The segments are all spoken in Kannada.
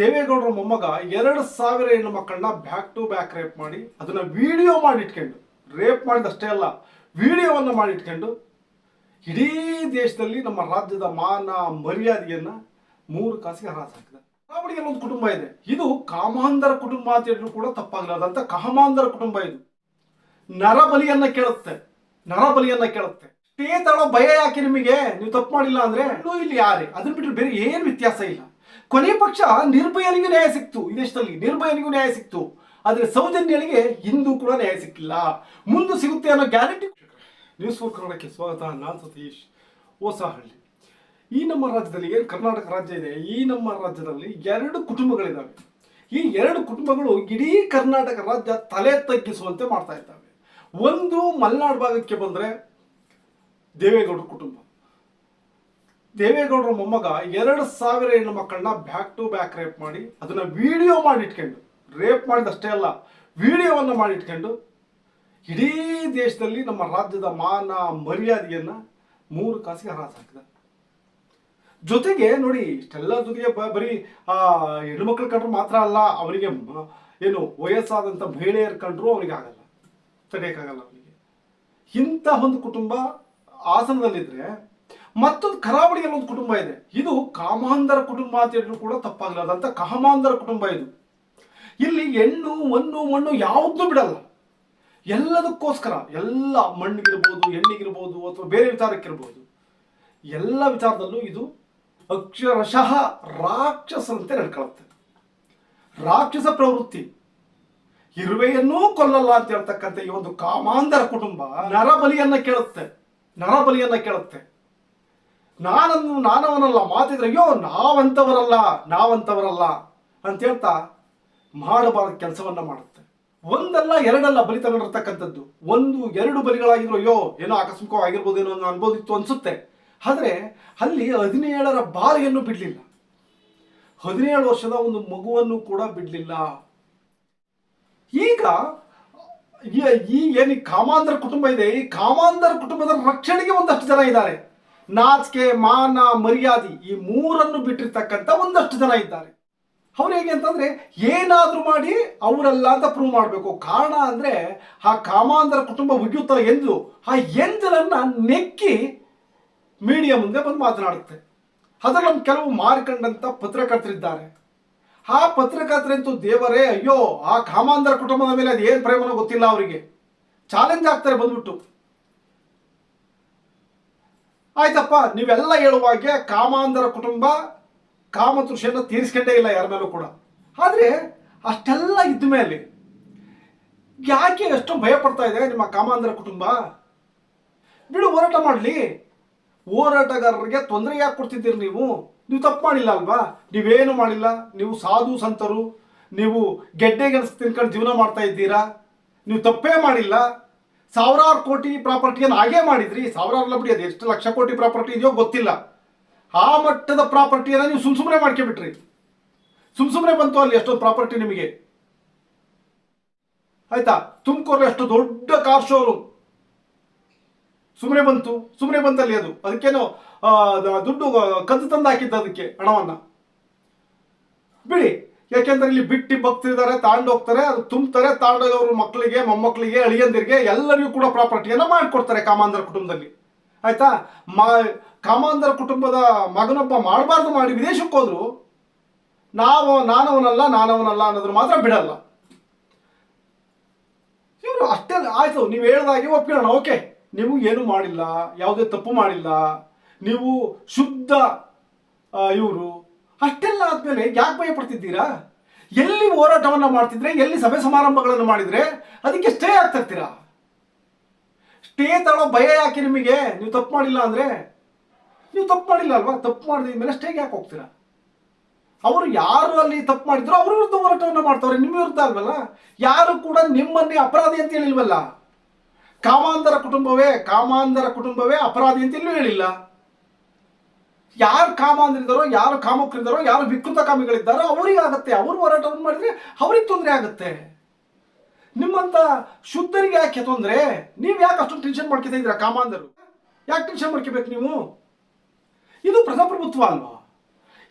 ದೇವೇಗೌಡರ ಮೊಮ್ಮಗ ಎರಡು ಸಾವಿರ ಹೆಣ್ಣು ಮಕ್ಕಳನ್ನ ಬ್ಯಾಕ್ ಟು ಬ್ಯಾಕ್ ರೇಪ್ ಮಾಡಿ, ಅದನ್ನ ವಿಡಿಯೋ ಮಾಡಿ ಇಟ್ಕೊಂಡು ರೇಪ್ ಮಾಡಿದಷ್ಟೇ ಅಲ್ಲ ವಿಡಿಯೋವನ್ನು ಮಾಡಿಟ್ಕೊಂಡು ಇಡೀ ದೇಶದಲ್ಲಿ ನಮ್ಮ ರಾಜ್ಯದ ಮಾನ ಮರ್ಯಾದೆಯನ್ನ ಮೂರು ಕಾಸಿಗೆ ಹರಾಜು ಹಾಕಿದೆ ಕರಾವಳಿಯಲ್ಲಿ ಒಂದು ಕುಟುಂಬ ಇದೆ. ಇದು ಕಾಮಾಂಧರ ಕುಟುಂಬ ಅಂತ ಹೇಳಿದ್ರು ಕೂಡ ತಪ್ಪಾಗಲಾದಂತ ಕಾಮಾಂಧರ ಕುಟುಂಬ ಇದು. ನರಬಲಿಯನ್ನ ಕೇಳುತ್ತೆ. ನರಬಲಿಯನ್ನ ಕೇಳುತ್ತೆ. ಸ್ಟೇ ತಗೊಳ್ಳೋ ಭಯ ಯಾಕೆ ನಿಮಗೆ? ನೀವು ತಪ್ಪು ಮಾಡಿಲ್ಲ ಅಂದ್ರೆ ಇಲ್ಲಿ ಯಾರೇ? ಅದನ್ನ ಬಿಟ್ಟರೆ ಬೇರೆ ಏನು ವ್ಯತ್ಯಾಸ ಇಲ್ಲ. ಕೊನೆ ಪಕ್ಷ ನಿರ್ಭಯನಿಗೂ ನ್ಯಾಯ ಸಿಕ್ತು ಈ ದೇಶದಲ್ಲಿ ನಿರ್ಭಯನಿಗೂ ನ್ಯಾಯ ಸಿಕ್ತು. ಆದರೆ ಸೌಜನ್ಯನಿಗೆ ಇಂದು ಕೂಡ ನ್ಯಾಯ ಸಿಕ್ಕಿಲ್ಲ. ಮುಂದೆ ಸಿಗುತ್ತೆ ಅನ್ನೋ ಗ್ಯಾರಂಟಿ. ನ್ಯೂಸ್ ಫೋರ್ ಕನ್ನಡಕ್ಕೆ ಸ್ವಾಗತ. ನಾನು ಸತೀಶ್ ಹೊಸಹಳ್ಳಿ. ಈ ನಮ್ಮ ರಾಜ್ಯದಲ್ಲಿ, ಏನು ಕರ್ನಾಟಕ ರಾಜ್ಯ ಇದೆ? ಈ ನಮ್ಮ ರಾಜ್ಯದಲ್ಲಿ ಎರಡು ಕುಟುಂಬಗಳಿದ್ದಾವೆ. ಈ ಎರಡು ಕುಟುಂಬಗಳು ಇಡೀ ಕರ್ನಾಟಕ ರಾಜ್ಯ ತಲೆ ತಗ್ಗಿಸುವಂತೆ ಮಾಡ್ತಾ ಇದ್ದಾವೆ. ಒಂದು ಮಲೆನಾಡು ಭಾಗಕ್ಕೆ ಬಂದರೆ ದೇವೇಗೌಡರ ಕುಟುಂಬ. ದೇವೇಗೌಡರ ಮೊಮ್ಮಗ ಎರಡು ಸಾವಿರ ಹೆಣ್ಣು ಮಕ್ಕಳನ್ನ ಬ್ಯಾಕ್ ಟು ಬ್ಯಾಕ್ ರೇಪ್ ಮಾಡಿ, ಅದನ್ನ ವಿಡಿಯೋ ಮಾಡಿ ಇಟ್ಕೊಂಡು ರೇಪ್ ಮಾಡಿದಷ್ಟೇ ಅಲ್ಲ ವಿಡಿಯೋವನ್ನು ಮಾಡಿಟ್ಕೊಂಡು ಇಡೀ ದೇಶದಲ್ಲಿ ನಮ್ಮ ರಾಜ್ಯದ ಮಾನ ಮರ್ಯಾದೆಯನ್ನ ಮೂರು ಕಾಸಿಗೆ ಹರಾಸ ಜೊತೆಗೆ ನೋಡಿ, ಇಷ್ಟೆಲ್ಲ ಜೊತೆಗೆ ಬರೀ, ಆ ಹೆಣ್ಮಕ್ಳು ಕಂಡ್ರು ಮಾತ್ರ ಅಲ್ಲ, ಅವರಿಗೆ ಏನು ವಯಸ್ಸಾದಂಥ ಮಹಿಳೆಯರು ಕಂಡ್ರು ಅವರಿಗೆ ಆಗಲ್ಲ. ತಡೆಯೋಕ್ಕಾಗಲ್ಲ ಅವರಿಗೆ. ಇಂಥ ಒಂದು ಕುಟುಂಬ ಹಾಸನದಲ್ಲಿದ್ರೆ ಮತ್ತೊಂದು ಕರಾವಳಿಯಲ್ಲಿ ಒಂದು ಕುಟುಂಬ ಇದೆ. ಇದು ಕಾಮಾಂಧರ ಕುಟುಂಬ ಅಂತ ಹೇಳಿದ್ರು ಕೂಡ ತಪ್ಪಾಗಲಾರ್ದಂತ ಕಾಮಾಂಧರ ಕುಟುಂಬ ಇದು. ಇಲ್ಲಿ ಹೆಣ್ಣು, ಮಣ್ಣು ಮಣ್ಣು ಯಾವುದೂ ಬಿಡಲ್ಲ. ಎಲ್ಲದಕ್ಕೋಸ್ಕರ, ಎಲ್ಲ ಮಣ್ಣಿಗಿರ್ಬೋದು, ಹೆಣ್ಣಿಗಿರ್ಬೋದು ಅಥವಾ ಬೇರೆ ವಿಚಾರಕ್ಕಿರ್ಬೋದು, ಎಲ್ಲ ವಿಚಾರದಲ್ಲೂ ಇದು ಅಕ್ಷರಶಃ ರಾಕ್ಷಸಂತೆ ನಡ್ಕೊಳ್ಳುತ್ತೆ ರಾಕ್ಷಸ ಪ್ರವೃತ್ತಿ. ಇರುವೆಯನ್ನೂ ಕೊಲ್ಲಲ್ಲ ಅಂತ ಹೇಳ್ತಕ್ಕಂಥ ಈ ಒಂದು ಕಾಮಾಂಧರ ಕುಟುಂಬ ನರಬಲಿಯನ್ನ ಕೇಳುತ್ತೆ. ನರಬಲಿಯನ್ನ ಕೇಳುತ್ತೆ. ನಾನನ್ನು ನಾನವನಲ್ಲ, ಮಾತಿದ್ರೆ ಅಯ್ಯೋ, ನಾವಂತವರಲ್ಲ ನಾವಂತವರಲ್ಲ ಅಂತ ಹೇಳ್ತಾ ಮಾಡಬಾರದ ಕೆಲಸವನ್ನ ಮಾಡುತ್ತೆ. ಒಂದಲ್ಲ ಎರಡಲ್ಲ ಬಲಿ ತಗೊಂಡಿರ್ತಕ್ಕಂಥದ್ದು. ಒಂದು, ಎರಡು ಬಲಿಗಳಾಗಿದ್ರು ಅಯ್ಯೋ, ಏನೋ ಆಕಸ್ಮಿಕವಾಗಿರ್ಬೋದೇನೋ ಅನ್ನೋ ಅನ್ಬೋದಿತ್ತು ಅನ್ಸುತ್ತೆ. ಆದರೆ ಅಲ್ಲಿ ಹದಿನೇಳರ ಬಾಲೆಯನ್ನು ಬಿಡಲಿಲ್ಲ. ಹದಿನೇಳು ವರ್ಷದ ಒಂದು ಮಗುವನ್ನು ಕೂಡ ಬಿಡಲಿಲ್ಲ. ಈಗ ಈ- ಏನು ಕಾಮಾಂಧರ ಕುಟುಂಬ ಇದೆ, ಈ ಕಾಮಾಂಧರ ಕುಟುಂಬದ ರಕ್ಷಣೆಗೆ ಒಂದಷ್ಟು ಜನ ಇದ್ದಾರೆ. ನಾಚಿಕೆ, ಮಾನ, ಮರ್ಯಾದೆ ಈ ಮೂರನ್ನು ಬಿಟ್ಟಿರ್ತಕ್ಕಂಥ ಒಂದಷ್ಟು ಜನ ಇದ್ದಾರೆ. ಅವ್ರು ಹೇಗೆ ಅಂತಂದ್ರೆ ಏನಾದ್ರೂ ಮಾಡಿ ಅವರಲ್ಲ ಅಂತ ಪ್ರೂವ್ ಮಾಡಬೇಕು. ಕಾರಣ ಅಂದ್ರೆ ಆ ಕಾಮಾಂಧರ ಕುಟುಂಬ ಉಗಿಯುತ್ತಲ್ಲ ಎಂದು ಆ ಎಂಜಲನ್ನ ನೆಕ್ಕಿ ಮೀಡಿಯಾ ಮುಂದೆ ಬಂದು ಮಾತನಾಡುತ್ತೆ. ಅದರಲ್ಲಿ ನಮ್ಮ ಕೆಲವು ಮಾರ್ಕಂಡಂತ ಪತ್ರಕರ್ತರಿದ್ದಾರೆ ಆ ಪತ್ರಕರ್ತರಂತೂ ದೇವರೇ, ಅಯ್ಯೋ, ಆ ಕಾಮಾಂಧರ ಕುಟುಂಬದ ಮೇಲೆ ಅದು ಏನು ಪ್ರೇಮನೋ ಗೊತ್ತಿಲ್ಲ ಅವರಿಗೆ. ಚಾಲೆಂಜ್ ಆಗ್ತಾರೆ ಬಂದ್ಬಿಟ್ಟು. ಆಯ್ತಪ್ಪ, ನೀವೆಲ್ಲ ಹೇಳುವಾಗೆ ಕಾಮಾಂಧರ ಕುಟುಂಬ ಕಾಮತೃಷಿಯನ್ನು ತೀರಿಸ್ಕೊಂಡೇ ಇಲ್ಲ ಯಾರ ಮೇಲೂ ಕೂಡ. ಆದರೆ ಅಷ್ಟೆಲ್ಲ ಇದ್ದ ಮೇಲೆ ಯಾಕೆ ಎಷ್ಟು ಭಯ ಪಡ್ತಾ ಇದೆ ನಿಮ್ಮ ಕಾಮಾಂಧರ ಕುಟುಂಬ? ಬಿಡು, ಹೋರಾಟ ಮಾಡಲಿ. ಹೋರಾಟಗಾರರಿಗೆ ತೊಂದರೆ ಯಾಕೆ ಕೊಡ್ತಿದ್ದೀರಿ ನೀವು? ನೀವು ತಪ್ಪು ಮಾಡಿಲ್ಲ ಅಲ್ವಾ? ನೀವೇನು ಮಾಡಿಲ್ಲ? ನೀವು ಸಾಧು ಸಂತರು, ನೀವು ಗೆಡ್ಡೆಗೆ ತಿನ್ಕೊಂಡು ಜೀವನ ಮಾಡ್ತಾ ಇದ್ದೀರಾ? ನೀವು ತಪ್ಪೇ ಮಾಡಿಲ್ಲ. ಸಾವಿರಾರು ಕೋಟಿ ಪ್ರಾಪರ್ಟಿಯನ್ನು ಹಾಗೆ ಮಾಡಿದ್ರಿ, ಸಾವಿರಾರು ಬಿಡಿ, ಅದು ಎಷ್ಟು ಲಕ್ಷ ಕೋಟಿ ಪ್ರಾಪರ್ಟಿ ಇದೆಯೋ ಗೊತ್ತಿಲ್ಲ. ಆ ಮಟ್ಟದ ಪ್ರಾಪರ್ಟಿಯನ್ನು ನೀವು ಸುಮ್ ಮಾಡ್ಕೊಬಿಟ್ರಿ ಸುಮ್ ಸುಮ್ಮನೆ ಬಂತು ಅಲ್ಲಿ ಎಷ್ಟೊಂದು ಪ್ರಾಪರ್ಟಿ ನಿಮಗೆ. ಆಯ್ತಾ? ತುಮಕೂರು ಅಷ್ಟು ದೊಡ್ಡ ಕಾರ್ ಶೋರೂಮ್ ಸುಮ್ಮನೆ ಬಂತು ಸುಮ್ಮನೆ ಬಂತಲ್ಲಿ ಅದು. ಅದಕ್ಕೇನೋ ದುಡ್ಡು ಕದ್ದು ತಂದು ಹಾಕಿದ್ದು ಅದಕ್ಕೆ ಹಣವನ್ನು. ಬಿಡಿ. ಯಾಕೆಂದ್ರೆ ಇಲ್ಲಿ ಬಿಟ್ಟಿ ಬಗ್ತಿದ್ದಾರೆ ತಾಂಡೋಗ್ತಾರೆ ಅದು ತುಂಬ್ತಾರೆ ತಾಂಡೋಗವ್ರ ಮಕ್ಕಳಿಗೆ ಮೊಮ್ಮಕ್ಕಳಿಗೆ ಅಳಿಯಂದಿರಿಗೆ ಎಲ್ಲರಿಗೂ ಕೂಡ ಪ್ರಾಪರ್ಟಿಯನ್ನು ಮಾಡಿಕೊಡ್ತಾರೆ ಕಾಮಾಂಧರ ಕುಟುಂಬದಲ್ಲಿ. ಆಯ್ತಾ? ಮಾ ಕಾಮಾಂಧರ ಕುಟುಂಬದ ಮಗನೊಬ್ಬ ಮಾಡಬಾರ್ದು ಮಾಡಿ ವಿದೇಶಕ್ಕೆ ಹೋದ್ರು, ನಾವು ನಾನವನಲ್ಲ ನಾನವನಲ್ಲ ಅನ್ನೋದ್ರ ಮಾತ್ರ ಬಿಡಲ್ಲ. ಇವರು ಅಷ್ಟೇ ಆಯ್ತು, ನೀವು ಹೇಳ್ದಾಗೆ ಒಪ್ಕೊಳ್ಳೋಣ ಓಕೆ. ನೀವು ಏನು ಮಾಡಿಲ್ಲ, ಯಾವುದೇ ತಪ್ಪು ಮಾಡಿಲ್ಲ, ನೀವು ಶುದ್ಧ ಇವರು. ಅಷ್ಟೆಲ್ಲ ಆದ್ಮೇಲೆ ಯಾಕೆ ಭಯ ಪಡ್ತಿದ್ದೀರಾ? ಎಲ್ಲಿ ಹೋರಾಟವನ್ನ ಮಾಡ್ತಿದ್ರೆ, ಎಲ್ಲಿ ಸಭೆ ಸಮಾರಂಭಗಳನ್ನು ಮಾಡಿದ್ರೆ ಅದಕ್ಕೆ ಸ್ಟೇ ಆಗ್ತಿರ್ತೀರಾ? ಸ್ಟೇ ತಗೊಳ್ಳೋ ಭಯ ಯಾಕೆ ನಿಮಗೆ? ನೀವು ತಪ್ಪು ಮಾಡಿಲ್ಲ ಅಂದ್ರೆ? ನೀವು ತಪ್ಪು ಮಾಡಿಲ್ಲ ಅಲ್ವಾ? ತಪ್ಪು ಮಾಡಿದ ಮೇಲೆ ಸ್ಟೇಗೆ ಯಾಕೆ ಹೋಗ್ತೀರಾ? ಅವರು ಯಾರು ಅಲ್ಲಿ ತಪ್ಪು ಮಾಡಿದ್ರು ಅವ್ರ ವಿರುದ್ಧ ಹೋರಾಟವನ್ನು ಮಾಡ್ತಾವ್ರೆ, ನಿಮ್ಮ ವಿರುದ್ಧ ಅಲ್ವಲ್ಲ? ಯಾರು ಕೂಡ ನಿಮ್ಮನ್ನೇ ಅಪರಾಧಿ ಅಂತ ಹೇಳಿಲ್ವಲ್ಲ? ಕಾಮಾಂಧರ ಕುಟುಂಬವೇ ಕಾಮಾಂಧರ ಕುಟುಂಬವೇ ಅಪರಾಧಿ ಅಂತ ಎಲ್ಲೂ ಹೇಳಿಲ್ಲ. ಯಾರು ಕಾಮಾಂಧರಿದ್ದಾರೋ, ಯಾರು ಕಾಮಕರಿದ್ದಾರೋ, ಯಾರು ವಿಕೃತ ಕಾಮಿಗಳಿದ್ದಾರೋ ಅವರಿಗೆ ಆಗುತ್ತೆ. ಅವರು ಹೋರಾಟವನ್ನು ಮಾಡಿದ್ರೆ ಅವ್ರಿಗೆ ತೊಂದರೆ ಆಗುತ್ತೆ. ನಿಮ್ಮಂತ ಶುದ್ಧರಿಗೆ ಯಾಕೆ ತೊಂದರೆ? ನೀವು ಯಾಕೆ ಅಷ್ಟೊಂದು ಟೆನ್ಷನ್ ಮಾಡ್ಕೊತಾ ಇದ್ದೀರಾ ಕಾಮಾಂಧರು? ಯಾಕೆ ಟೆನ್ಷನ್ ಮಾಡ್ಕೋಬೇಕು ನೀವು? ಇದು ಪ್ರಜಾಪ್ರಭುತ್ವ ಅಲ್ವಾ?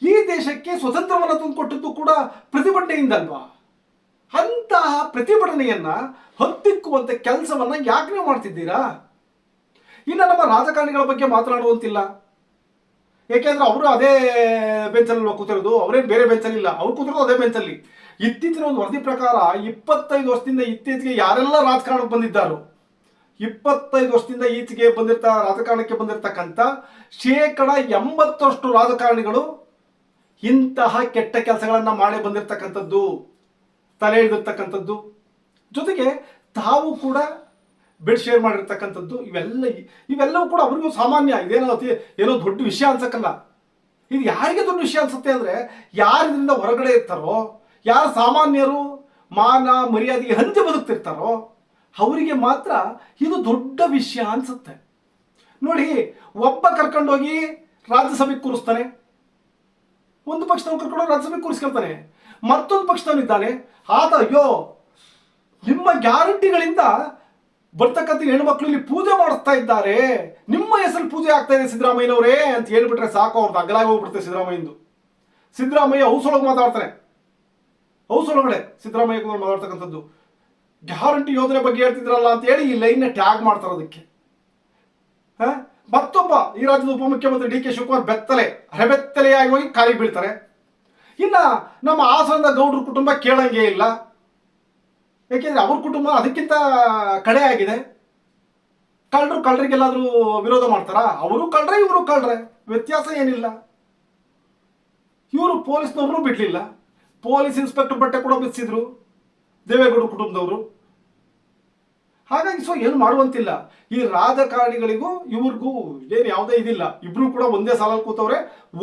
ಈ ದೇಶಕ್ಕೆ ಸ್ವತಂತ್ರವನ್ನು ತಂದುಕೊಟ್ಟದ್ದು ಕೂಡ ಪ್ರತಿಭಟನೆಯಿಂದಲ್ವಾ ಅಂತಹ ಪ್ರತಿಭಟನೆಯನ್ನ ಹತ್ತಿಕ್ಕುವಂತ ಕೆಲಸವನ್ನ ಯಾಕೆ ನೀವು ಮಾಡ್ತಿದ್ದೀರಾ? ಇನ್ನು ನಮ್ಮ ರಾಜಕಾರಣಿಗಳ ಬಗ್ಗೆ ಮಾತನಾಡುವಂತಿಲ್ಲ. ಏಕೆಂದ್ರೆ ಅವರು ಅದೇ ಬೆಂಚಲ್ಲಿ ಕೂತಿರೋದು, ಅವರೇನು ಬೇರೆ ಬೆಂಚಲ್ಲಿ ಇಲ್ಲ. ಅವ್ರು ಕೂತಿರೋದು ಅದೇ ಬೆಂಚಲ್ಲಿ ಇತ್ತೀಚಿನ ಒಂದು ವರದಿ ಪ್ರಕಾರ ಇಪ್ಪತ್ತೈದು ವರ್ಷದಿಂದ ಇತ್ತೀಚೆಗೆ ಯಾರೆಲ್ಲ ರಾಜಕಾರಣಕ್ಕೆ ಬಂದಿದ್ದಾರೋ, ಇಪ್ಪತ್ತೈದು ವರ್ಷದಿಂದ ಈಚೆಗೆ ಬಂದಿರ್ತ, ರಾಜಕಾರಣಕ್ಕೆ ಬಂದಿರತಕ್ಕಂಥ ಶೇಕಡ ಎಂಬತ್ತರಷ್ಟು ರಾಜಕಾರಣಿಗಳು ಇಂತಹ ಕೆಟ್ಟ ಕೆಲಸಗಳನ್ನು ಮಾಡಿ ಬಂದಿರತಕ್ಕಂಥದ್ದು, ತಲೆ ಹಿಡಿದಿರ್ತಕ್ಕಂಥದ್ದು. ಜೊತೆಗೆ ತಾವು ಕೂಡ ಬೆಡ್ ಶೇರ್ ಮಾಡಿರ್ತಕ್ಕಂಥದ್ದು ಇವೆಲ್ಲ ಇವೆಲ್ಲವೂ ಕೂಡ ಅವ್ರಿಗೂ ಸಾಮಾನ್ಯ. ಇದೇನೋ ಏನೋ ದೊಡ್ಡ ವಿಷಯ ಅನ್ಸಕ್ಕಲ್ಲ. ಇದು ಯಾರಿಗೆ ದೊಡ್ಡ ವಿಷಯ ಅನ್ಸುತ್ತೆ ಅಂದ್ರೆ ಯಾರು ಇದರಿಂದ ಹೊರಗಡೆ ಇರ್ತಾರೋ, ಯಾರು ಸಾಮಾನ್ಯರು ಮಾನ ಮರ್ಯಾದೆಗೆ ಹಂಚಿ ಬದುಕ್ತಿರ್ತಾರೋ, ಅವರಿಗೆ ಮಾತ್ರ ಇದು ದೊಡ್ಡ ವಿಷಯ ಅನ್ಸುತ್ತೆ. ನೋಡಿ, ಒಬ್ಬ ಕರ್ಕೊಂಡೋಗಿ ರಾಜ್ಯಸಭೆಗೆ ಕೂರಿಸ್ತಾನೆ. ಒಂದು ಪಕ್ಷದವ್ನು ಕರ್ಕೊಂಡು ರಾಜ್ಯಸಭೆಗೆ ಕೂರಿಸ್ಕೊಳ್ತಾನೆ. ಮತ್ತೊಂದು ಪಕ್ಷದವನಿದ್ದಾನೆ. ಆತ ಅಯ್ಯೋ, ನಿಮ್ಮ ಗ್ಯಾರಂಟಿಗಳಿಂದ ಬರ್ತಕ್ಕಂಥ ಹೆಣ್ಮಕ್ಳು ಇಲ್ಲಿ ಪೂಜೆ ಮಾಡಿಸ್ತಾ ಇದ್ದಾರೆ. ನಿಮ್ಮ ಹೆಸರು ಪೂಜೆ ಆಗ್ತಾ ಇದೆ ಸಿದ್ದರಾಮಯ್ಯನವರೇ ಅಂತ ಹೇಳ್ಬಿಟ್ರೆ ಸಾಕು ಅವ್ರದ್ದು ಅಗಲಾಗಿ ಹೋಗ್ಬಿಡುತ್ತೆ ಸಿದ್ದರಾಮಯ್ಯಂದು. ಸಿದ್ದರಾಮಯ್ಯ ಹೌಸೊಳಗೆ ಮಾತಾಡ್ತಾರೆ. ಹೌಸೊಳಗಡೆ ಸಿದ್ದರಾಮಯ್ಯ ಮಾತಾಡ್ತಕ್ಕಂಥದ್ದು. ಗ್ಯಾರಂಟಿ ಯೋಜನೆ ಬಗ್ಗೆ ಹೇಳ್ತಿದ್ರಲ್ಲ ಅಂತ ಹೇಳಿ ಈ ಲೈನ್ನ ಟ್ಯಾಗ್ ಮಾಡ್ತಾರೆ ಅದಕ್ಕೆ? ಮತ್ತೊಬ್ಬ ಈ ರಾಜ್ಯದ ಉಪಮುಖ್ಯಮಂತ್ರಿ ಡಿ ಕೆ ಶಿವಕುಮಾರ್ ಬೆತ್ತಲೆ, ಅರೆಬೆತ್ತಲೆಯಾಗಿ ಹೋಗಿ ಕಾಲಿಗೆ ಬೀಳ್ತಾರೆ. ಇನ್ನ ನಮ್ಮ ಹಾಸನದ ಗೌಡ್ರ ಕುಟುಂಬ ಕೇಳಂಗೆ ಇಲ್ಲ. ಯಾಕೆಂದ್ರೆ ಅವ್ರ ಕುಟುಂಬ ಅದಕ್ಕಿಂತ ಕಡೆ ಆಗಿದೆ. ಕಳ್ಳರು ಕಳ್ಳರಿಗೆಲ್ಲಾದ್ರೂ ವಿರೋಧ ಮಾಡ್ತಾರಾ? ಅವರು ಕಳ್ರೆ ಇವರು ಕಳ್ರೆ ವ್ಯತ್ಯಾಸ ಏನಿಲ್ಲ. ಇವರು ಪೊಲೀಸ್ನವರೂ ಬಿಡ್ಲಿಲ್ಲ. ಪೊಲೀಸ್ ಇನ್ಸ್ಪೆಕ್ಟರ್ ಬಟ್ಟೆ ಕೂಡ ಬಿಚ್ಚಿದ್ರು. ದೇವೇಗೌಡ ಕುಟುಂಬದವರು. ಹಾಗಾಗಿ ಸೊ ಏನು ಮಾಡುವಂತಿಲ್ಲ. ಈ ರಾಜಕಾರಣಿಗಳಿಗೂ ಇವ್ರಿಗೂ ಏನು ಯಾವುದೇ ಇದಿಲ್ಲ. ಇಬ್ರು ಕೂಡ ಒಂದೇ ಸಾಲಲ್ಲಿ ಕೂತವ್ರೆ,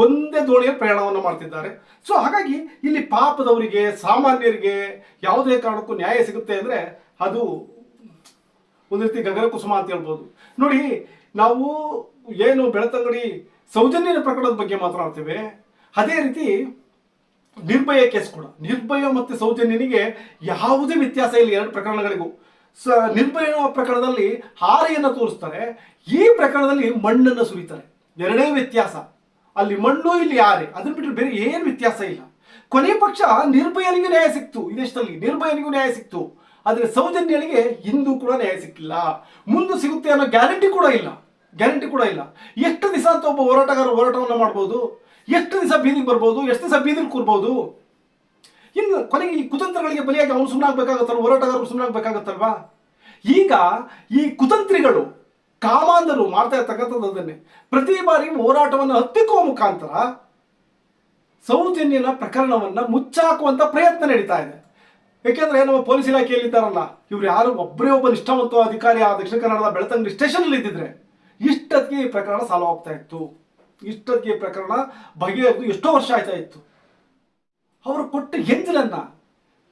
ಒಂದೇ ದೋಣಿಯ ಪ್ರಯಾಣವನ್ನು ಮಾಡ್ತಿದ್ದಾರೆ. ಸೊ ಹಾಗಾಗಿ ಇಲ್ಲಿ ಪಾಪದವರಿಗೆ, ಸಾಮಾನ್ಯರಿಗೆ ಯಾವುದೇ ಕಾರಣಕ್ಕೂ ನ್ಯಾಯ ಸಿಗುತ್ತೆ ಅಂದ್ರೆ ಅದು ಒಂದು ರೀತಿ ಗಗನ ಕುಸುಮ ಅಂತ ಹೇಳ್ಬೋದು. ನೋಡಿ, ನಾವು ಏನು ಬೆಳತಂಗಡಿ ಸೌಜನ್ಯನ ಪ್ರಕರಣದ ಬಗ್ಗೆ ಮಾತನಾಡ್ತೇವೆ. ಅದೇ ರೀತಿ ನಿರ್ಭಯ ಕೇಸ್ ಕೂಡ. ನಿರ್ಭಯ ಮತ್ತು ಸೌಜನ್ಯನಿಗೆ ಯಾವುದೇ ವ್ಯತ್ಯಾಸ ಇಲ್ಲ ಎರಡು ಪ್ರಕರಣಗಳಿಗೂ. ಸ ನಿರ್ಭಯ ಪ್ರಕರಣದಲ್ಲಿ ಹಾರೆಯನ್ನು ತೋರಿಸ್ತಾರೆ. ಈ ಪ್ರಕರಣದಲ್ಲಿ ಮಣ್ಣನ್ನು ಸುರಿತಾರೆ. ಎರಡೇ ವ್ಯತ್ಯಾಸ. ಅಲ್ಲಿ ಮಣ್ಣು, ಇಲ್ಲಿ ಹಾರೆ. ಅದನ್ನ ಬಿಟ್ಟರೆ ಬೇರೆ ಏನು ವ್ಯತ್ಯಾಸ ಇಲ್ಲ. ಕೊನೆ ಪಕ್ಷ ನಿರ್ಭಯನಿಗೂ ನ್ಯಾಯ ಸಿಕ್ತು. ಈ ದೇಶದಲ್ಲಿ ನಿರ್ಭಯನಿಗೂ ನ್ಯಾಯ ಸಿಕ್ತು. ಆದರೆ ಸೌಜನ್ಯನಿಗೆ ಇಂದು ಕೂಡ ನ್ಯಾಯ ಸಿಕ್ಕಿಲ್ಲ. ಮುಂದೆ ಸಿಗುತ್ತೆ ಅನ್ನೋ ಗ್ಯಾರಂಟಿ ಕೂಡ ಇಲ್ಲ. ಗ್ಯಾರಂಟಿ ಕೂಡ ಇಲ್ಲ. ಎಷ್ಟು ದಿವಸ ಅಂತ ಒಬ್ಬ ಹೋರಾಟಗಾರ ಹೋರಾಟವನ್ನು ಮಾಡ್ಬೋದು? ಎಷ್ಟು ದಿವಸ ಬೀದಿಗೆ ಬರ್ಬೋದು? ಎಷ್ಟು ದಿವಸ ಬೀದಿಗೆ ಕೂರ್ಬೋದು? ಇನ್ನು ಕೊನೆಗೆ ಈ ಕುತಂತ್ರಗಳಿಗೆ ಬಲಿಯಾಗಿ ಅವನು ಸುಮ್ಮನಾಗಬೇಕಾಗತ್ತಲ್ವ ಹೋರಾಟಗಾರರು ಸುಮ್ಮನಾಗಬೇಕಾಗತ್ತಲ್ವಾ ಈಗ ಈ ಕುತಂತ್ರಿಗಳು ಕಾಮಾಂಧರು ಮಾಡ್ತಾ ಇರ್ತಕ್ಕಂಥದ್ದು ಅದನ್ನೇ. ಪ್ರತಿ ಬಾರಿ ಹೋರಾಟವನ್ನು ಹತ್ತಿಕ್ಕುವ ಮುಖಾಂತರ ಸೌಜನ್ಯನ ಪ್ರಕರಣವನ್ನ ಮುಚ್ಚಾಕುವಂತ ಪ್ರಯತ್ನ ನಡೀತಾ ಇದೆ. ಯಾಕೆಂದ್ರೆ ನಮ್ಮ ಪೊಲೀಸ್ ಇಲಾಖೆಯಲ್ಲಿ ಇದ್ದಾರಲ್ಲ ಇವ್ರು ಯಾರು ಒಬ್ಬರೇ ಒಬ್ಬ ನಿಷ್ಠಾವಂತ ಅಧಿಕಾರಿ ಆ ದಕ್ಷಿಣ ಕನ್ನಡದ ಬೆಳತಂಗಡಿ ಸ್ಟೇಷನ್ ಇದ್ದಿದ್ರೆ ಇಷ್ಟೊತ್ತಿಗೆ ಈ ಪ್ರಕರಣ ಸಾಲ್ವ್ ಆಗ್ತಾ ಇತ್ತು. ಇಷ್ಟೊತ್ತಿಗೆ ಈ ಪ್ರಕರಣ ಬಗೆಹರಿದು ಎಷ್ಟೋ ವರ್ಷ ಆಯ್ತಾ ಇತ್ತು. ಅವರು ಕೊಟ್ಟ ಎಂಜಲನ್ನ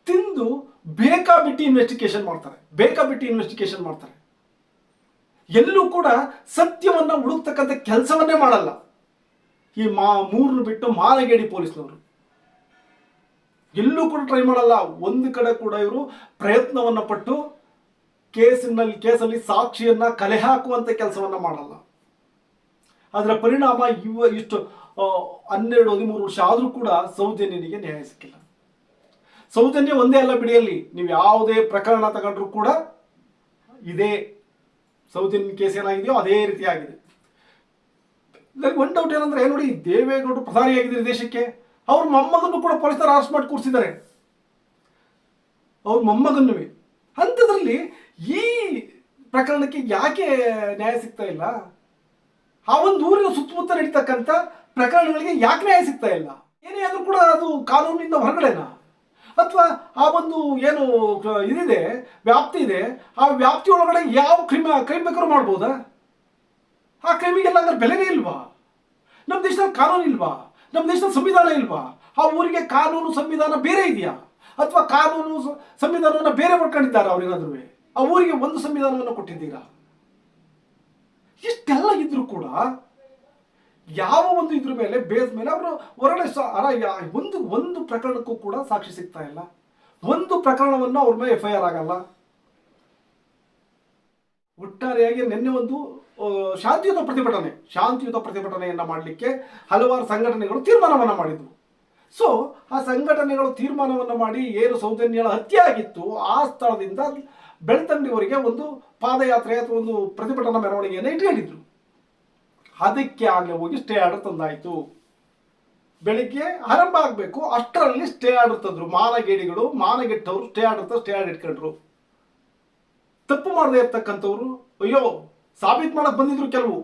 ತಿಂದು ಬೇಕಾಬಿಟ್ಟಿ ಇನ್ವೆಸ್ಟಿಗೇಷನ್ ಮಾಡ್ತಾರೆ ಬೇಕಾಬಿಟ್ಟಿ ಇನ್ವೆಸ್ಟಿಗೇಷನ್ ಮಾಡ್ತಾರೆ. ಎಲ್ಲೂ ಕೂಡ ಸತ್ಯವನ್ನ ಹುಡುಕ್ತಕ್ಕಂಥ ಕೆಲಸವನ್ನೇ ಮಾಡಲ್ಲ. ಈ ಮಾ ಮೂರನ್ನು ಬಿಟ್ಟು ಮಾನಗೇಡಿ ಪೊಲೀಸ್ನವರು. ಎಲ್ಲೂ ಕೂಡ ಟ್ರೈ ಮಾಡಲ್ಲ. ಒಂದು ಕಡೆ ಕೂಡ ಇವರು ಪ್ರಯತ್ನವನ್ನ ಪಟ್ಟು ಕೇಸಿನಲ್ಲಿ, ಕೇಸಲ್ಲಿ ಸಾಕ್ಷಿಯನ್ನ ಕಲೆ ಹಾಕುವಂಥ ಕೆಲಸವನ್ನ ಮಾಡಲ್ಲ. ಅದರ ಪರಿಣಾಮ ಇವ ಇಷ್ಟು ಹನ್ನೆರಡು, ಹದಿಮೂರು ವರ್ಷ ಆದರೂ ಕೂಡ ಸೌಜನ್ಯನಿಗೆ ನ್ಯಾಯ ಸಿಕ್ಕಿಲ್ಲ. ಸೌಜನ್ಯ ಒಂದೇ ಅಲ್ಲ ಬಿಡಿಯಲ್ಲಿ, ನೀವು ಯಾವುದೇ ಪ್ರಕರಣ ತಗೊಂಡ್ರು ಕೂಡ ಇದೇ ಸೌಜನ್ಯ ಕೇಸ್ ಏನಾಗಿದೆಯೋ ಅದೇ ರೀತಿ ಆಗಿದೆ. ಒನ್ ಡೌಟ್ ಏನಂದ್ರೆ ನೋಡಿ, ದೇವೇಗೌಡರು ಪ್ರಧಾನಿಯಾಗಿದ್ದಾರೆ ದೇಶಕ್ಕೆ. ಅವ್ರ ಮೊಮ್ಮಗನ್ನು ಕೂಡ ಪೊಲೀಸರು ಅರೆಸ್ಟ್ ಮಾಡಿ ಕೂರಿಸಿದ್ದಾರೆ. ಅವ್ರ ಮೊಮ್ಮಗನ್ನು ಅಂಥದ್ರಲ್ಲಿ ಈ ಪ್ರಕರಣಕ್ಕೆ ಯಾಕೆ ನ್ಯಾಯ ಸಿಗ್ತಾ ಇಲ್ಲ? ಆ ಒಂದು ಊರಿನ ಸುತ್ತಮುತ್ತ ನಡೀತಕ್ಕಂಥ ಪ್ರಕರಣಗಳಿಗೆ ಯಾಕೆ ನ್ಯಾಯ ಸಿಗ್ತಾ ಇಲ್ಲ? ಏನೇ ಆದರೂ ಕೂಡ ಅದು ಕಾನೂನಿನಿಂದ ಹೊರಗಡೆನಾ? ಅಥವಾ ಆ ಒಂದು ಏನು ಇದಿದೆ, ವ್ಯಾಪ್ತಿ ಇದೆ, ಆ ವ್ಯಾಪ್ತಿ ಒಳಗಡೆ ಯಾವ ಕ್ರಿಮಿ, ಕ್ರೈಮ್ ಬೇಕಾದ್ರೂ ಮಾಡ್ಬೋದಾ? ಆ ಕ್ರೈಮಿಗೆಲ್ಲ ಅಂದ್ರೆ ಬೆಲೆನೇ ಇಲ್ವಾ? ನಮ್ಮ ದೇಶದಲ್ಲಿ ಕಾನೂನು ಇಲ್ವಾ? ನಮ್ಮ ದೇಶದಲ್ಲಿ ಸಂವಿಧಾನ ಇಲ್ವಾ? ಆ ಊರಿಗೆ ಕಾನೂನು ಸಂವಿಧಾನ ಬೇರೆ ಇದೆಯಾ? ಅಥವಾ ಕಾನೂನು ಸಂವಿಧಾನವನ್ನು ಬೇರೆ ಮಾಡ್ಕೊಂಡಿದ್ದಾರೆ ಅವ್ರೇನಾದ್ರೂ ಆ ಊರಿಗೆ ಒಂದು ಸಂವಿಧಾನವನ್ನು ಕೊಟ್ಟಿದ್ದೀರಾ? ಇಷ್ಟೆಲ್ಲ ಇದ್ರೂ ಕೂಡ ಯಾವ ಒಂದು ಇದ್ರ ಮೇಲೆ, ಬೇಸ್ ಮೇಲೆ ಅವರು ಹೊರಗಡೆ ಒಂದು ಒಂದು ಪ್ರಕರಣಕ್ಕೂ ಕೂಡ ಸಾಕ್ಷಿ ಸಿಗ್ತಾ ಇಲ್ಲ. ಒಂದು ಪ್ರಕರಣವನ್ನು ಅವ್ರ ಮೇಲೆ ಎಫ್ ಐ ಆರ್ ಆಗಲ್ಲ. ಒಟ್ಟಾರೆಯಾಗಿ ನಿನ್ನೆ ಒಂದು ಶಾಂತಿಯುತ ಪ್ರತಿಭಟನೆ, ಶಾಂತಿಯುತ ಪ್ರತಿಭಟನೆಯನ್ನು ಮಾಡಲಿಕ್ಕೆ ಹಲವಾರು ಸಂಘಟನೆಗಳು ತೀರ್ಮಾನವನ್ನು ಮಾಡಿದ್ವು. ಸೊ ಆ ಸಂಘಟನೆಗಳು ತೀರ್ಮಾನವನ್ನು ಮಾಡಿ ಏನು ಸೌಜನ್ಯಗಳ ಹತ್ಯೆ ಆಗಿತ್ತು, ಆ ಸ್ಥಳದಿಂದ ಬೆಳ್ತಂಡಿಯವರಿಗೆ ಒಂದು ಪಾದಯಾತ್ರೆ ಅಥವಾ ಒಂದು ಪ್ರತಿಭಟನಾ ಮೆರವಣಿಗೆಯನ್ನು ಇಟ್ಕೊಂಡಿದ್ರು ಅದಕ್ಕೆ ಆಗಲೇ ಹೋಗಿ ಸ್ಟೇ ಆರ್ಡರ್ ತಂದಾಯಿತು. ಬೆಳಿಗ್ಗೆ ಆರಂಭ ಆಗಬೇಕು, ಅಷ್ಟರಲ್ಲಿ ಸ್ಟೇ ಆರ್ಡರ್ ತಂದ್ರು. ಮಾನಗೇಡಿಗಳು, ಮಾನಗೆಟ್ಟವರು ಸ್ಟೇ ಆರ್ಡರ್ ಸ್ಟೇ ಆರ್ಡರ್ ಇಟ್ಕೊಂಡ್ರು. ತಪ್ಪು ಮಾಡದೇ ಇರ್ತಕ್ಕಂಥವ್ರು, ಅಯ್ಯೋ, ಸಾಬೀತು ಮಾಡಕ್ಕೆ ಬಂದಿದ್ರು ಕೆಲವು.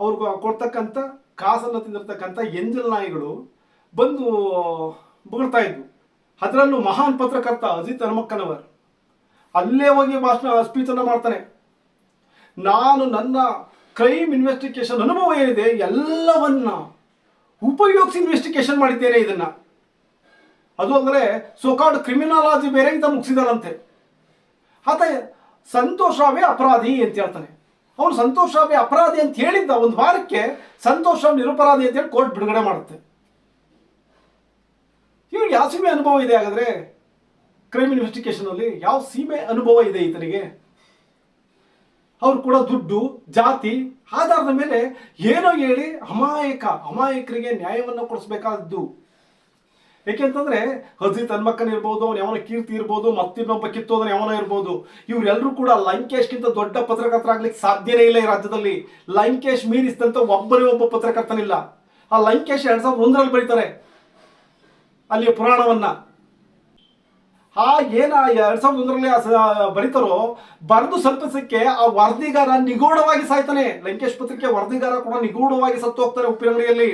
ಅವ್ರಿಗೆ ಕೊಡ್ತಕ್ಕಂಥ, ಕಾಸನ್ನು ತಿಂದಿರ್ತಕ್ಕಂಥ ಎಂಜಲ್ ನಾಯಿಗಳು ಬಂದು ಬೊಗಳ್ತಾ ಇದ್ವು. ಅದರಲ್ಲೂ ಮಹಾನ್ ಪತ್ರಕರ್ತ ಅಜಿತ್ ಹನುಮಕ್ಕನವರ್ ಅಲ್ಲೇ ಹೋಗಿ ಭಾಷಣ ಸ್ಪೀಚನ್ನು ಮಾಡ್ತಾನೆ. ನಾನು ನನ್ನ ಕ್ರೈಮ್ ಇನ್ವೆಸ್ಟಿಗೇಷನ್ ಅನುಭವ ಏನಿದೆ, ಎಲ್ಲವನ್ನ ಉಪಯೋಗಿಸಿ ಇನ್ವೆಸ್ಟಿಗೇಷನ್ ಮಾಡಿದ್ದೇನೆ ಇದನ್ನ. ಅದು ಅಂದರೆ ಸೋಕಾಡ್ ಕ್ರಿಮಿನಾಲಜಿ ಬೇರೆ ಅಂತ ಮುಗಿಸಿದಾನಂತೆ. ಆತ ಸಂತೋಷ್ ಅಪರಾಧಿ ಅಂತ ಹೇಳ್ತಾನೆ. ಅವನು ಸಂತೋಷ್ ಅಪರಾಧಿ ಅಂತ ಹೇಳಿದ್ದ ಒಂದು ವಾರಕ್ಕೆ ಸಂತೋಷ, ನಿರಪರಾಧಿ ಅಂತ ಹೇಳಿ ಕೋರ್ಟ್ ಬಿಡುಗಡೆ ಮಾಡುತ್ತೆ. ಇವ್ರಿಗೆ ಯಾವ ಸೀಮೆ ಅನುಭವ ಇದೆ ಹಾಗಾದ್ರೆ? ಕ್ರೈಮ್ ಇನ್ವೆಸ್ಟಿಗೇಷನ್ ಅಲ್ಲಿ ಯಾವ ಸೀಮೆ ಅನುಭವ ಇದೆ ಈತನಿಗೆ? ಅವ್ರು ಕೂಡ ದುಡ್ಡು, ಜಾತಿ, ಆಧಾರದ ಮೇಲೆ ಏನೋ ಹೇಳಿ ಅಮಾಯಕ, ಅಮಾಯಕರಿಗೆ ನ್ಯಾಯವನ್ನು ಕೊಡಿಸ್ಬೇಕಾದದ್ದು. ಏಕೆಂತಂದ್ರೆ ಹಜಿತ್ ಹನ್ಮಕ್ಕನ್ ಇರ್ಬೋದು, ಅವ್ನು ಯಾವನ ಕೀರ್ತಿ ಇರ್ಬೋದು, ಮತ್ತಿನ್ನೊಬ್ಬ ಕಿತ್ತೋದನ ಯಾವನ ಇರ್ಬೋದು. ಇವರೆಲ್ಲರೂ ಕೂಡ ಲಂಕೇಶ್ಗಿಂತ ದೊಡ್ಡ ಪತ್ರಕರ್ತರ ಆಗ್ಲಿಕ್ಕೆ ಸಾಧ್ಯನೇ ಇಲ್ಲ ಈ ರಾಜ್ಯದಲ್ಲಿ. ಲಂಕೇಶ್ ಮೀರಿಸಿದಂತ ಒಬ್ಬನೇ ಒಬ್ಬ ಪತ್ರಕರ್ತನಿಲ್ಲ. ಆ ಲಂಕೇಶ್ ಎರಡ್ ಸಾವಿರದ ಒಂದರಲ್ಲಿ ಬರೀತಾರೆ. ಅಲ್ಲಿಯ ಪುರಾಣವನ್ನ. ಆ ಏನ ಎರಡ್ ಸಾವಿರದ ಒಂದರಲ್ಲಿ ಬರೀತಾರೋ, ಬರೆದು ಸಲ್ಪಿಸಕ್ಕೆ ಆ ವರದಿಗಾರ ನಿಗೂಢವಾಗಿ ಸಾಯ್ತಾನೆ. ಲಂಕೇಶ್ ಪತ್ರಿಕೆ ವರದಿಗಾರ ಕೂಡ ನಿಗೂಢವಾಗಿ ಸತ್ತು ಹೋಗ್ತಾರೆ ಉಪ್ಪಿನಂಗಡಿಯಲ್ಲಿ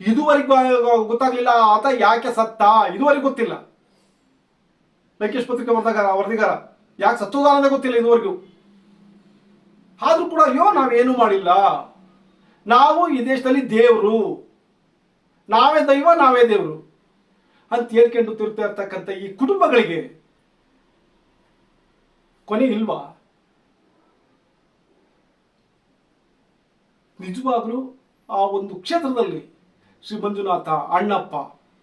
ಇದುವರೆಗೂ ಗೊತ್ತಾಗ್ಲಿಲ್ಲ ಆತ ಯಾಕೆ ಸತ್ತ? ಇದುವರೆಗೂ ಗೊತ್ತಿಲ್ಲ. ಲಂಕೇಶ್ ಪತ್ರಿಕೆ ವರದಿಗಾರ ವರದಿಗಾರ ಯಾಕೆ ಸತ್ತೋದ ಗೊತ್ತಿಲ್ಲ ಇದುವರೆಗೂ. ಆದ್ರೂ ಕೂಡ ಅಯ್ಯೋ, ನಾವೇನು ಮಾಡಿಲ್ಲ. ನಾವು ಈ ದೇಶದಲ್ಲಿ ದೇವರು. ನಾವೇ ದೈವ, ನಾವೇ ದೇವರು. ಅಂತ ಹೇಳ್ಕೊಂಡು ತಿರ್ತಾ ಇರ್ತಕ್ಕಂಥ ಈ ಕುಟುಂಬಗಳಿಗೆ ಕೊನೆ ಇಲ್ವಾ? ನಿಜವಾಗ್ಲೂ ಆ ಒಂದು ಕ್ಷೇತ್ರದಲ್ಲಿ ಶ್ರೀ ಮಂಜುನಾಥ, ಅಣ್ಣಪ್ಪ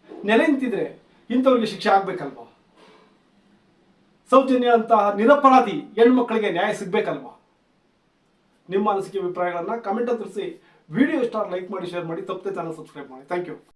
ನೆಲೆ ನಿಂತಿದ್ರೆ ಇಂಥವ್ರಿಗೆ ಶಿಕ್ಷೆ ಆಗ್ಬೇಕಲ್ವಾ? ಸೌಜನ್ಯ ಅಂತಹ ನಿರಪರಾಧಿ ಹೆಣ್ಮಕ್ಳಿಗೆ ನ್ಯಾಯ ಸಿಗ್ಬೇಕಲ್ವಾ? ನಿಮ್ಮ ಅನಿಸಿಕೆ ಅಭಿಪ್ರಾಯಗಳನ್ನ ಕಮೆಂಟ್ ತಿಳಿಸಿ ವಿಡಿಯೋ ಇಷ್ಟ ಲೈಕ್ ಮಾಡಿ ಶೇರ್ ಮಾಡಿ, ತಪ್ಪದೆ ಚಾನಲ್ ಸಬ್ಸ್ಕ್ರೈಬ್ ಮಾಡಿ. Thank you